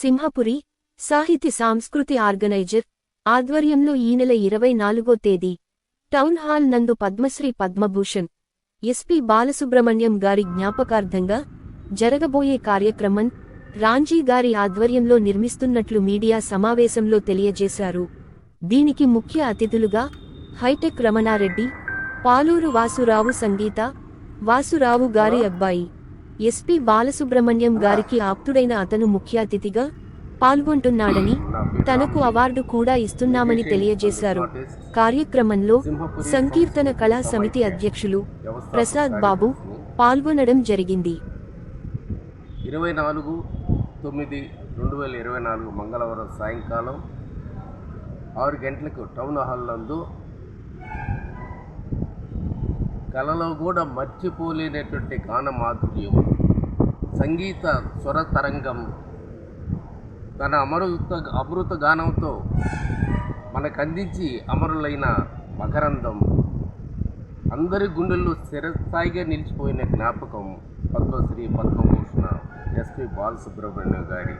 సింహపురి సాహితీ సాంస్కృతి ఆర్గనైజర్ ఆధ్వర్యంలో ఈ నెల ఇరవై నాలుగో తేదీ టౌన్ హాల్ నందు పద్మశ్రీ పద్మభూషణ్ ఎస్పి బాలసుబ్రహ్మణ్యం గారి జ్ఞాపకార్థంగా జరగబోయే కార్యక్రమం రాంజీ గారి ఆధ్వర్యంలో నిర్మిస్తున్నట్లు మీడియా సమావేశంలో తెలియజేశారు. దీనికి ముఖ్య అతిథులుగా హైటెక్ రమణారెడ్డి పాలూరు వాసురావు సంగీత వాసురావు గారి అబ్బాయి ఎస్పి బాలసుబ్రహ్మణ్యం గారికి ఆప్తుడైన అతను ముఖ్య అతిథిగా పాల్గొంటున్నాడని తనకు అవార్డు కూడా ఇస్తున్నామని తెలియజేశారు. కార్యక్రమంలో సంకీర్తన కళా సమితి అధ్యక్షులు ప్రసాద్ బాబు పాల్గొనడం జరిగింది. ఇరవై నాలుగు తొమ్మిది రెండు వేల ఇరవై నాలుగు మంగళవారం సాయంకాలం ఆరు గంటలకు టౌన్ హాల్ నందు కళలో కూడా మర్చిపోలేనటువంటి గానమాధుర్యం సంగీత స్వర తరంగం తన అమృత అమృత గానంతో మనకు అందించి అమరులైన మకరందం. అందరి గుండెల్లో స్థిరస్థాయిగా నిలిచిపోయిన జ్ఞాపకం పద్మశ్రీ పద్మభూషణ ఎస్పి బాలసుబ్రహ్మణ్యం గారి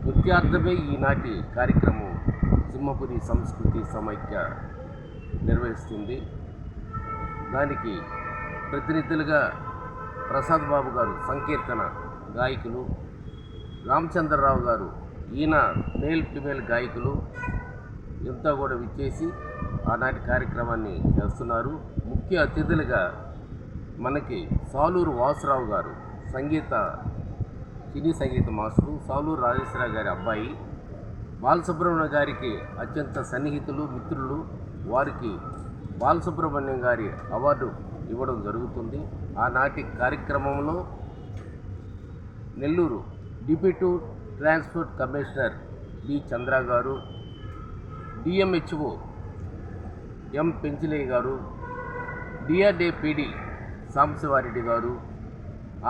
స్మృత్యార్థమే ఈనాటి కార్యక్రమం. సింహపురి సంస్కృతి సమైక్య నిర్వహిస్తుంది. దానికి ప్రతినిధులుగా ప్రసాద్ బాబు గారు సంకీర్తన గాయకులు రామచంద్రరావు గారు ఈయన మేల్ ఫిమేల్ గాయకులు ఇంతా కూడా విచ్చేసి ఆనాటి కార్యక్రమాన్ని చేస్తున్నారు. ముఖ్య అతిథులుగా మనకి సాలూరు వాసురావు గారు సంగీత సినీ సంగీత మాస్టరు సాలూరు రాజేశ్వరరావు గారి అబ్బాయి బాలసుబ్రహ్మణ్య గారికి అత్యంత సన్నిహితులు మిత్రులు వారికి బాలసుబ్రహ్మణ్యం గారి అవార్డు ఇవ్వడం జరుగుతుంది. ఆనాటి కార్యక్రమంలో Nellore deputy transport commissioner B Chandra గారు డిఎంహెచ్ఓ ఎం పెంచిలయ్య గారు డిఆర్డీపీడి సాంబశివారెడ్డి గారు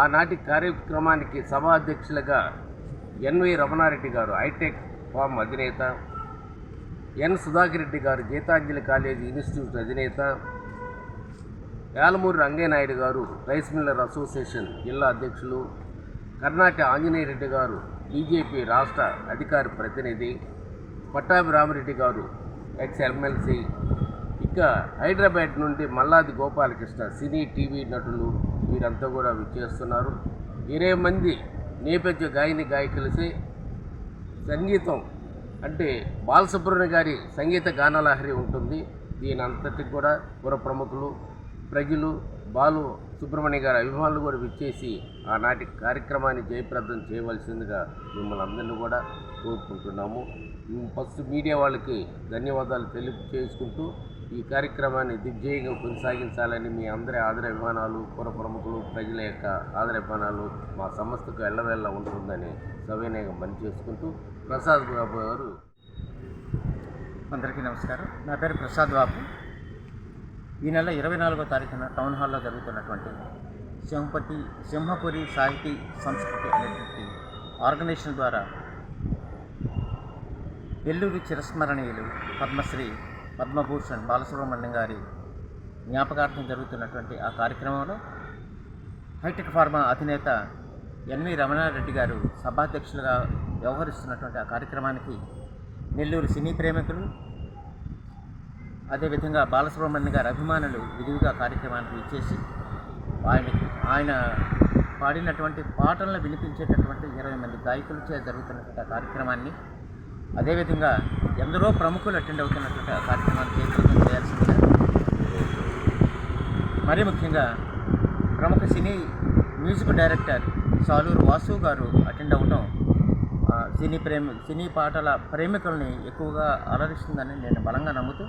ఆనాటి కార్యక్రమానికి సభాధ్యక్షులుగా ఎన్వి రమణారెడ్డి గారు హైటెక్ ఫామ్ అధినేత ఎన్ సుధాకర్ రెడ్డి గారు గీతాంజలి కాలేజీ ఇన్స్టిట్యూట్ అధినేత యాలమూరి రంగయ్యనాయుడు గారు రైస్ మిల్లర్ అసోసియేషన్ జిల్లా అధ్యక్షులు కర్ణాటక ఆంజనేయ రెడ్డి గారు బీజేపీ రాష్ట్ర అధికారి ప్రతినిధి పట్టాభిరామరెడ్డి గారు ఎక్స్ ఎమ్మెల్సీ ఇంకా హైదరాబాద్ నుండి మల్లాది గోపాలకృష్ణ సినీ టీవీ నటులు వీరంతా కూడా విచ్చేస్తున్నారు. ఇరవై మంది నేపథ్య గాయని గాయకులసి సంగీతం అంటే బాలసుబ్రహ్మణ్య గారి సంగీత గానలహరి ఉంటుంది. దీని అంతటికి కూడా పుర ప్రముఖులు ప్రజలు బాలు సుబ్రహ్మణ్య గారి అభిమానులు కూడా విచ్చేసి ఆనాటి కార్యక్రమాన్ని జయప్రదం చేయవలసిందిగా మిమ్మల్ని అందరినీ కూడా కోరుకుంటున్నాము. ఫస్ట్ మీడియా వాళ్ళకి ధన్యవాదాలు తెలియజేసుకుంటూ ఈ కార్యక్రమాన్ని దిగ్జయంగా కొనసాగించాలని మీ అందరి ఆదర అభిమానాలు పుర ప్రముఖులు ప్రజల యొక్క ఆదర అభిమానాలు మా సంస్థకు ఎల్లవేళ్ళ ఉంటుందని సవినయంగా పనిచేసుకుంటూ ప్రసాద్ బాబు గారు అందరికీ నమస్కారం. నా పేరు ప్రసాద్ బాబు. ఈ నెల ఇరవై నాలుగో తారీఖున టౌన్ హాల్లో జరుగుతున్నటువంటి సింహపతి సింహపురి సాహితీ సంస్కృతి అనేటువంటి ఆర్గనైజేషన్ ద్వారా వెల్లూరి చిరస్మరణీయులు పద్మశ్రీ పద్మభూషణ్ బాలసుబ్రహ్మణ్యం గారి జ్ఞాపకార్థం జరుగుతున్నటువంటి ఆ కార్యక్రమంలో హైటెక్ ఫార్మా అధినేత ఎన్వి రమణారెడ్డి గారు సభాధ్యక్షులుగా వ్యవహరిస్తున్నటువంటి ఆ కార్యక్రమానికి నెల్లూరు సినీ ప్రేమికులు అదేవిధంగా బాలసుబ్రహ్మణ్యం గారి అభిమానులు విధిగా కార్యక్రమానికి ఇచ్చేసి ఆయనకి ఆయన పాడినటువంటి పాటలను వినిపించేటటువంటి ఇరవై మంది గాయకులచే జరుగుతున్నటువంటి ఆ కార్యక్రమాన్ని అదేవిధంగా ఎందరో ప్రముఖులు అటెండ్ అవుతున్నటువంటి ఆ కార్యక్రమాన్ని జయప్రదం చేయాల్సిందిగా మరీ ముఖ్యంగా ప్రముఖ cine music director Saluru Vasu గారు అటెండ్ అవ్వటం సినీ ప్రేమి సినీ పాటల ప్రేమికుల్ని ఎక్కువగా అలరిస్తుందని నేను బలంగా నమ్ముతూ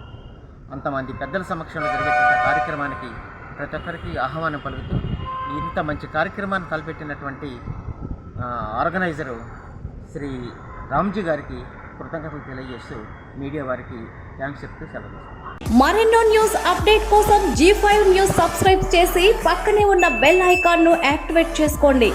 అంతమంది పెద్దల సమక్షంలో జరిగేటువంటి కార్యక్రమానికి ప్రతి ఒక్కరికి ఆహ్వానం పలుకుతూ ఇంత మంచి కార్యక్రమాన్ని తలపెట్టినటువంటి ఆర్గనైజరు శ్రీ రామ్జీ గారికి కృతజ్ఞతలు తెలియజేస్తూ మీడియా వారికి థ్యాంక్స్ చెప్తూ సెలవు మరెన్నో న్యూస్ అప్డేట్ కోసం జీ ఫైవ్ న్యూస్ సబ్స్క్రైబ్ చేసి పక్కనే ఉన్న బెల్ ఐకాన్ను యాక్టివేట్ చేసుకోండి.